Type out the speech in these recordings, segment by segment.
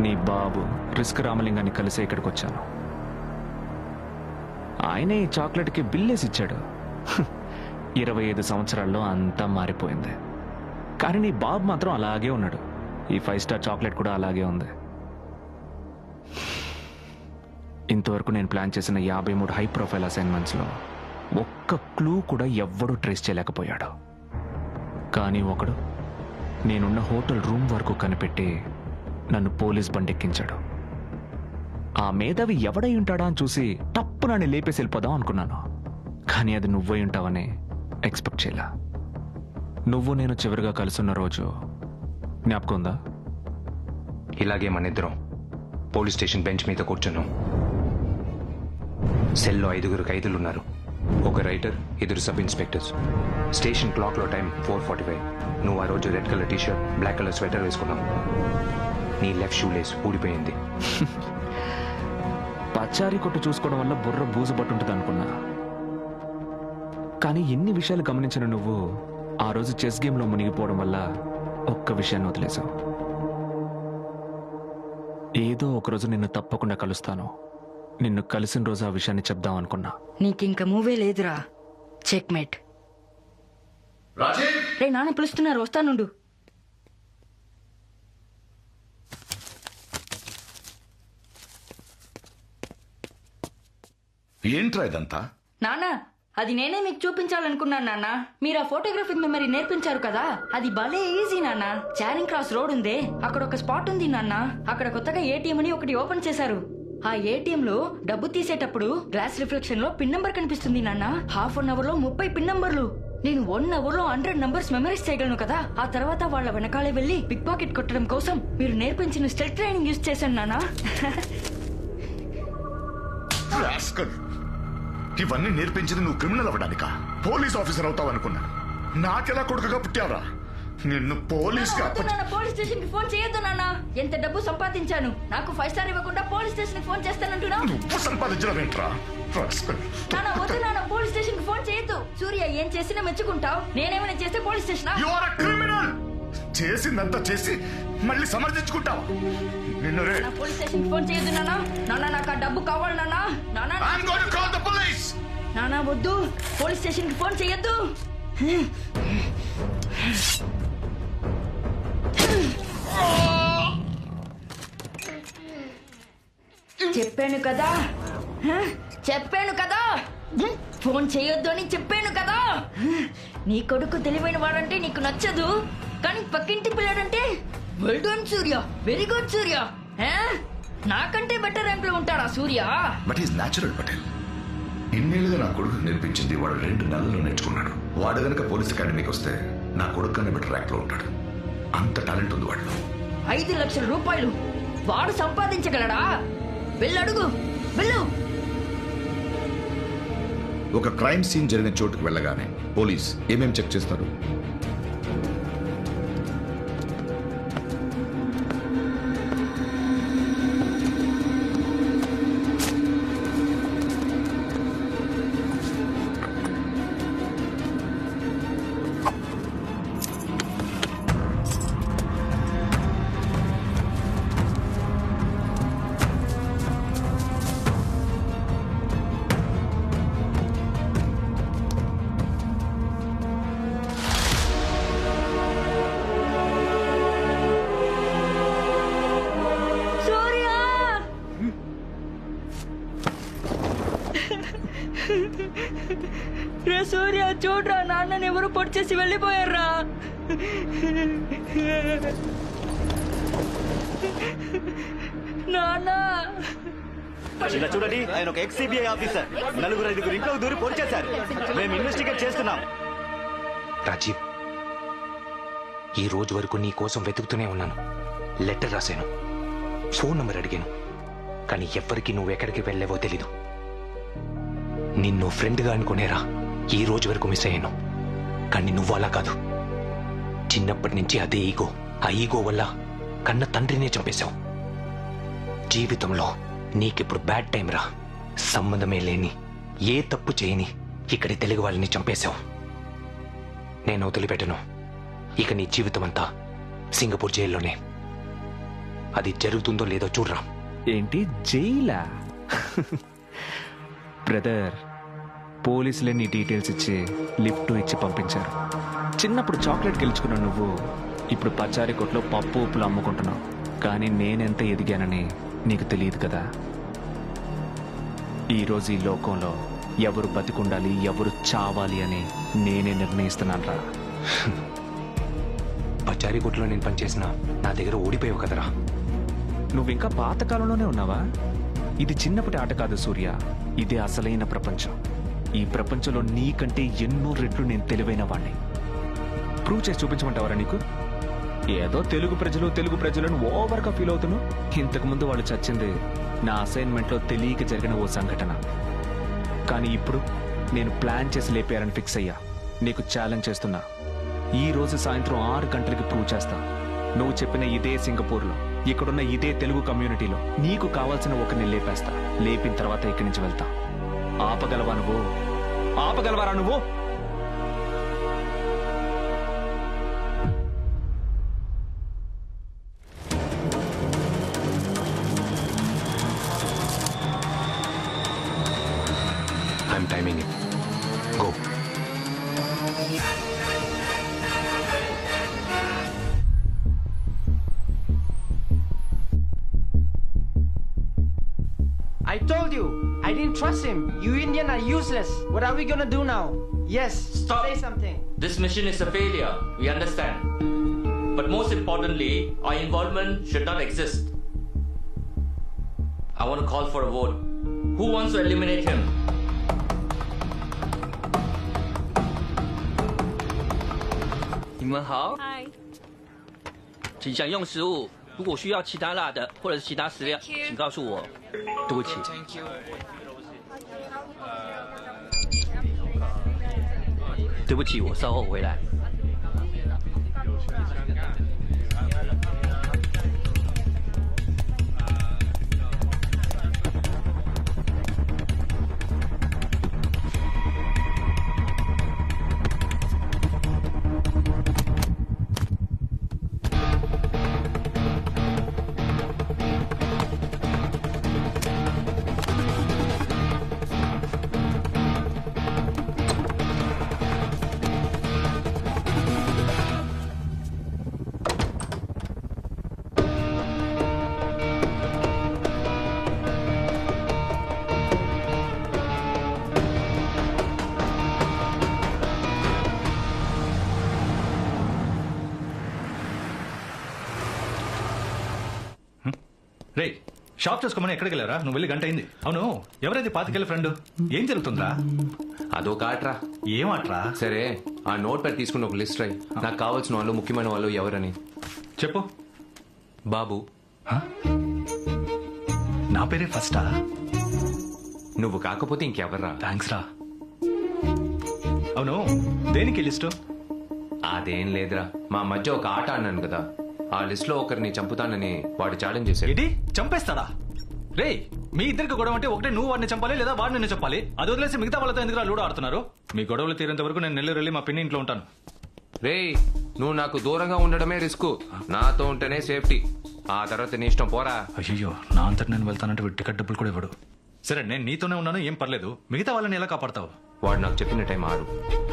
నీ బాబు రిస్క్ రామలింగాన్ని కలిసే ఇక్కడికి వచ్చాను ఆయనే ఈ చాక్లెట్కి బిల్లేసి ఇచ్చాడు. ఇరవై ఐదు సంవత్సరాల్లో అంతా మారిపోయింది. కానీ నీ బాబు మాత్రం అలాగే ఉన్నాడు. ఈ ఫైవ్ స్టార్ చాక్లెట్ కూడా అలాగే ఉంది. ఇంతవరకు నేను ప్లాన్ చేసిన యాభై మూడు హై ప్రొఫైల్ అసైన్మెంట్స్లో ఒక్క క్లూ కూడా ఎవ్వడూ ట్రేస్ చేయలేకపోయాడు. కానీ ఒకడు నేనున్న హోటల్ రూమ్ వరకు కనిపెట్టి నన్ను పోలీస్ బండెక్కించాడు. ఆ మేధావి ఎవడై ఉంటాడా అని చూసి తప్పు నన్ను లేపేసి వెళ్ళిపోదాం అనుకున్నాను. కానీ అది నువ్వై ఉంటావని ఎక్స్పెక్ట్ చేయలా. నువ్వు నేను చివరిగా కలుసున్న రోజు జ్ఞాపకం ఉందా? ఇలాగే మన ఇద్దరం పోలీస్ స్టేషన్ బెంచ్ మీద కూర్చున్నాం. సెల్లో ఐదుగురు ఖైదీలు ఉన్నారు ఒక రైటర్ ఇద్దరు సబ్ ఇన్స్పెక్టర్స్. స్టేషన్ క్లాక్లో టైం ఫోర్ ఫార్టీ ఫైవ్. నువ్వు ఆ రోజు red colour T-shirt black colour sweater వేసుకున్నావు. నీ లెఫ్ట్ షూ లేస్ ఊడిపోయింది. పచారీ కొట్టు చూసుకోవడం వల్ల బుర్ర బూజు పట్టుంటుంది అనుకున్నా కానీ ఎన్ని విషయాలు గమనించిన నువ్వు ఆ రోజు చెస్ గేమ్లో మునిగిపోవడం వల్ల ఒక్క విషయాన్ని వదిలేశావు. ఏదో ఒకరోజు నిన్ను తప్పకుండా కలుస్తాను. నిన్ను కలిసిన రోజు ఆ విషయాన్ని చెప్దాం అనుకున్నా నీకింక మూవే లేదురా చెక్మేట్. రాజీవ్ రే నాన్న పిలుస్తున్నారు వస్తానుండు. ఏంట్రా ఇదంతా? నాన్న అది నేనే మీకు చూపించాలనుకున్నాను నాన్న. మీరు ఆ ఫోటోగ్రఫిక్ మెమరీ నేర్పించారు కదా? అది భలే ఈజీ నాన్న. చారింగ్ క్రాస్ రోడ్ ఉందే. అక్కడ ఒక స్పాట్ ఉంది నాన్న. అక్కడ కొత్తగా ఏటీఎం అని ఒకటి ఓపెన్ చేశారు. ఆ ఏటీఎం లో డబ్బు తీసేటప్పుడు గ్లాస్ రిఫ్లెక్షన్లో పిన్ నంబర్ కనిపిస్తుంది నాన్న. హాఫ్ అన్ అవర్లో ముప్పై పిన్ నంబర్లు నేను వన్ అవర్లో హండ్రెడ్ నంబర్స్ మెమరీస్ చేయగలను కదా? ఆ తర్వాత వాళ్ళ వెనకాలే వెళ్ళి పిక్ పాకెట్ కొట్టడం కోసం మీరు నేర్పించిన స్టెల్ ట్రైనింగ్ యూజ్ చేశాను నాన్న. ఇవన్నీ నేర్పించింది నువ్వు క్రిమినల్ అవ్వడానికా? పోలీస్ ఆఫీసర్ అవుతావు అనుకున్నాను నాకెలా కొడుకుగా పుట్టావురా? నిన్ను పోలీస్ పోలీస్ స్టేషన్కి ఫోన్ చేయొద్దు నాన్న. ఎంత డబ్బు సంపాదించాను? నాకు ఫైవ్ స్టార్ ఇవ్వకుండా పోలీస్ స్టేషన్కి ఫోన్ చేస్తానంటున్నా నువ్వు సంపాదించడం ఏంట్రా. నాన్న వద్దు నాన్న పోలీస్ స్టేషన్కి ఫోన్ చేయొద్దు. సూర్య ఏం చేసినా మెచ్చుకుంటావు. నేనేమైనా చేస్తే పోలీస్ స్టేషన్? Criminal! చేసిందంతా చేసి మళ్ళీ సమర్థించుకుంటావా? నిన్ను రే. పోలీస్ స్టేషన్కి ఫోన్ చేయొద్దు నాన్న. నాన్న నాకు ఆ డబ్బు కావాలి నాన్న. నాన్న. I'm going to call the police! నాన్న వద్దు. పోలీస్ స్టేషన్కి ఫోన్ చేయొద్దు. చెప్పాను కదా? చెప్పాను కదా? ఫోన్ చేయొద్దు అని చెప్పాను కదా. నీ కొడుకు తెలివైన వాడంటే నీకు నచ్చదు. కానీ పక్కింటి పిల్లాడంటే well done Surya. Very good Surya? నాకంటే బెటర్ ర్యాంక్లో ఉంటాడా Surya? But is natural Patel ఇన్నేళ్ళుగా నా కొడుకు నేర్పించింది వాడు రెండు నెలల్లో నేర్చుకున్నాడు. వాడు గనక పోలీస్ అకాడమీకి వస్తే నా కొడుకు కన్నా బెటర్ ర్యాంక్లో ఉంటాడు. అంత టాలెంట్ ఉంది వాడిలో. ఐదు లక్షల రూపాయలు వాడు సంపాదించగలడా? వెళ్ళడుగు వెళ్ళు. ఒక క్రైమ్ సీన్ జరిగిన చోటుకు వెళ్ళగానే పోలీస్ ఏమేం చెక్ చేస్తారు? సూర్య చూడరా నాన్నని ఎవరు పొడి చేసి వెళ్ళిపోయారా నాన్న! ఇలా చూడండి ఆయన ఒక ఎక్స్సిబిఐ ఆఫీసర్. నలుగురు ఐదుగురు ఇంట్లో దూరి పొడిచేశారు మేము ఇన్వెస్టిగేట్ చేస్తున్నాం. రాజీవ్ ఈ రోజు వరకు నీ కోసం వెతుకుతూనే ఉన్నాను. లెటర్ రాశాను. ఫోన్ నంబర్ అడిగాను. కానీ ఎవ్వరికి నువ్వు ఎక్కడికి వెళ్ళావో తెలీదు. నిన్ను ఫ్రెండ్గా అనుకునేరా. ఈ రోజు వరకు మిస్ అయ్యాను. కానీ నువ్వు అలా కాదు. చిన్నప్పటి నుంచి అదే ఈగో. ఆ ఈగో వల్ల కన్న తండ్రినే చంపేశావు. జీవితంలో నీకిప్పుడు బ్యాడ్ టైం రా. సంబంధమే లేని ఏ తప్పు చేయని ఇక్కడి తెలుగు వాళ్ళని చంపేశావు. నేను వదిలిపెట్టను. ఇక నీ జీవితం అంతా సింగపూర్ జైల్లోనే. అది జరుగుతుందో లేదో చూడరా. ఏంటి? జైలా? బ్రదర్ పోలీసులే నీ డీటెయిల్స్ ఇచ్చి లిఫ్ట్ ఇచ్చి పంపించారు. చిన్నప్పుడు చాక్లెట్ గెలుచుకున్న నువ్వు ఇప్పుడు పచారీ కొట్లో పప్పు ఉప్పులు అమ్ముకుంటున్నావు. కానీ నేనెంత ఎదిగానని నీకు తెలియదు కదా? ఈరోజు ఈ లోకంలో ఎవరు బతికుండాలి ఎవరు చావాలి అని నేనే నిర్ణయిస్తున్నాను రా. పచారీ కొట్లో నేను పనిచేసిన నా దగ్గర ఓడిపోయావు కదరా. నువ్వు ఇంకా పాతకాలంలోనే ఉన్నావా? ఇది చిన్నప్పటి ఆట కాదు సూర్య. ఇదే అసలైన ప్రపంచం. ఈ ప్రపంచంలో నీకంటే ఎన్నో రెట్లు నేను తెలివైన వాణ్ణి. ప్రూవ్ చేసి చూపించమంటావరా నీకు? ఏదో తెలుగు ప్రజలు తెలుగు ప్రజలను ఓవర్గా ఫీల్ అవుతున్నావు. ఇంతకు ముందు వాళ్ళు చచ్చింది నా అసైన్మెంట్లో తెలియక జరిగిన ఓ సంఘటన. కానీ ఇప్పుడు నేను ప్లాన్ చేసి లేపారని ఫిక్స్ అయ్యా. నీకు ఛాలెంజ్ చేస్తున్నా. ఈ రోజు సాయంత్రం ఆరు గంటలకి ప్రూవ్ చేస్తా. నువ్వు చెప్పిన ఇదే సింగపూర్లో ఇక్కడున్న ఇదే తెలుగు కమ్యూనిటీలో నీకు కావాల్సిన ఒకరిని లేపేస్తా. లేపిన తర్వాత ఇక్కడి నుంచి వెళ్తా. ఆపగలవా నువ్వు ఆపగలవారా నువ్వు? I'm timing it go I told you, I didn't trust him. You Indian are useless. What are we gonna do now? Yes, Stop. say something. This mission is a failure, we understand. But most importantly, our involvement should not exist. I want to call for a vote. Who wants to eliminate him? 你们好，请享用食物。 如果需要其他辣的或者是其他食料，请告诉我。对不起。对不起，我稍后回来。రే shop చేసుకోమని ఎక్కడికి వెళ్ళారా నువ్వు వెళ్ళి గంట అయింది. అవును ఎవరైతే పాతికెళ్ళి friend ఏం జరుగుతుందా? అదో కాట్రా ఏం ఆట్రా? సరే ఆ నోట్ ప్యాడ్ తీసుకుని ఒక లిస్ట్ రాయి. నాకు కావాల్సిన వాళ్ళు ముఖ్యమైన వాళ్ళు ఎవరని. చెప్పు. బాబు. నా పేరే ఫస్టా? నువ్వు కాకపోతే ఇంకెవర్రా? థ్యాంక్స్ రా. అవును దేనికి లిస్టు? అదేం లేదురా. మా మధ్య ఒక ఆట అన్నాను కదా. ఆ లిస్ట్లో ఒకరిని చంపుతానని వాడు ఛాలెంజ్ చేశాడు. ఏంటి? చంపేస్తాడా? రే మీ ఇద్దరికి గొడవ అంటే ఒకటే నువ్వు వాడిని చంపాలి లేదా వాడిని నిన్ను చంపాలి? అది వదిలేసి మిగతా వాళ్ళతో ఎందుకు లూడో ఆడుతున్నారు? మీ గొడవలు తీరేంత వరకు నేను నెల్లూరు వెళ్ళి మా పిన్ని ఇంట్లో ఉంటాను. రేయ్ నువ్వు నాకు దూరంగా ఉండడమే రిస్క్. నాతో ఉంటేనే సేఫ్టీ. ఆ తర్వాత నీ ఇష్టం పోరా. అయ్యో నా అంతటి నేను వెళ్తానంటే టికెట్ డబ్బులు కూడా ఇవ్వడు. సరే నేను నీతోనే ఉన్నాను ఏం పర్లేదు. మిగతా వాళ్ళని ఎలా కాపాడతావు? వాడు నాకు చెప్పిన టైం ఆరు.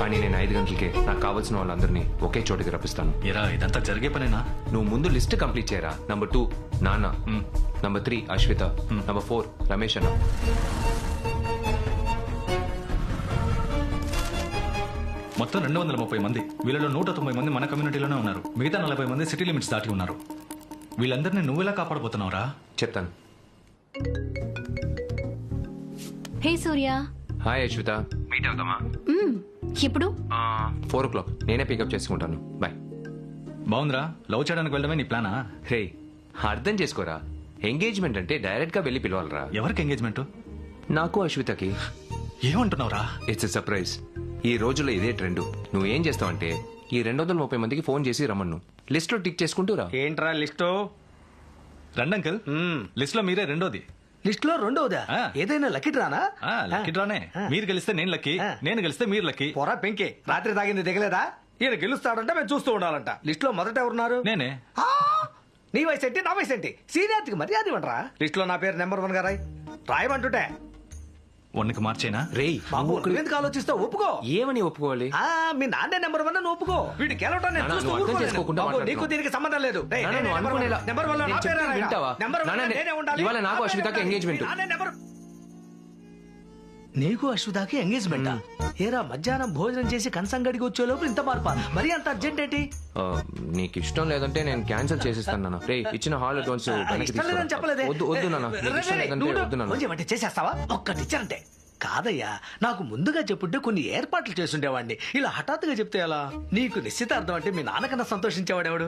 కానీ నేను ఐదు గంటలకే నాకు కావాల్సిన వాళ్ళందరినీ ఒకే చోటికి రప్పిస్తాను. ఇరా ఇదంతా జరిగే పనేనా? నువ్వు ముందు లిస్ట్ కంప్లీట్ చేయరా? నంబర్ టూ నాన్న. Number three Ashwitha. Number four Ramesh అన్న. మొత్తం రెండు వందల ముప్పై మంది. వీళ్ళలో నూట తొంభై మంది మన కమ్యూనిటీలోనే ఉన్నారు. మిగతా నలభై మంది సిటీ లిమిట్స్ దాటి ఉన్నారు. వీళ్ళందరినీ నువ్వెలా కాపాడబోతున్నావురా? చెప్తాను. Hey Surya. Hi Ashwitha meet అవుతామా? మ్మ్, ఎప్పుడు ఫోర్ ఓ క్లాక్. నేనే పికప్ చేసుకుంటాను. బాయ్. బాగుందిరా. లవ్ చేయడానికి వెళ్ళడమే నీ ప్లానా? రే అర్థం చేసుకోరా. ఎంగేజ్మెంట్ అంటే డైరెక్ట్గా వెళ్ళి పిలవాలరా. ఎవరికి ఎంగేజ్మెంట్? నాకు అశ్వితకి. ఏమంటున్నావురా? ఇట్స్ సర్ప్రైజ్ ఈ రోజుల్లో ఇదే ట్రెండ్ నువ్వు ఏం చేస్తావంటే ఈ రెండు వందల ముప్పై మందికి ఫోన్ చేసి రమ్మను లిస్ట్లో టిక్ చేసుకుంటూ రా. ఏంట్రా లిస్టు? రండి అంకుల్. లిస్ట్లో మీరే రెండోది. లిస్ట్లో రెండోదా ఆ. ఏదైనా లక్కీ డ్రానా? ఆ, లక్కీ డ్రానే. మీరు గెలిస్తే నేను లక్కీ ఆ. నేను గెలిస్తే మీరు లక్కీ. పొరా పెంకే రాత్రి తాగింది దిగలేదా? ఈయన గెలుస్తాడంటే మేము చూస్తూ ఉండాలంట. లిస్ట్లో మొదట ఎవరున్నారు? నేనే. నీ వయసు ఏంటి నా వయసు ఏంటి? సీనియారిటీకి మర్యాద ఇవ్వండిరా. లిస్ట్లో నా పేరు నెంబర్ వన్గా రాయ్. రాయమంటుంటే. వన్కి మార్చేనా రేయ్ బాబు నువ్వెందుకు ఆలోచిస్తావు ఒప్పుకో ఏమని ఒప్పుకోవాలి ఆ మీ నాన్నే నెంబర్ వన్ నువ్వు ఒప్పుకో వీడి గెలవటం నేను చూస్తూ అర్థం. చేసుకోకుండా బాబు, నీకు. దీనికి సంబంధం లేదు నెంబర్ వన్. నెంబర్ వన్ నేను ఉండాలి. ఇవాళ నాకు అశ్వితకి. ఎంగేజ్మెంట్. నాన్నే నెంబర్ నీకు అశ్వితాకి ఎంగేజ్మెంట్ ఏరా మధ్యాహ్నం భోజనం చేసి కంచంగడికి వచ్చే లోపు ఇంత మార్పా? మరి అంత అర్జెంట్ ఏంటి? ఆ, నీకు ఇష్టం లేదంటే నేను క్యాన్సిల్ చేసేస్తాను నాన్న. రే ఇచ్చిన హాల్ అడ్వాన్స్ ఆ, వెనక్కి ఇష్టం లేదని తీసుకురా. చెప్పలేదే. వద్దు వద్దు నాన్న. నీకు ఇష్టం లేదంటే వద్దు నాన్న. అంటే చేసేస్తావా? ఒక్కటి ఇచ్చారంటే కాదయ్యా నాకు ముందుగా చెప్పుంటే కొన్ని ఏర్పాట్లు చేసుండేవాడిని ఇలా హఠాత్తుగా చెప్తే ఎలా? నీకు నిశ్చితార్థం అంటే మీ నాన్నకన్నా సంతోషించేవాడెవడు?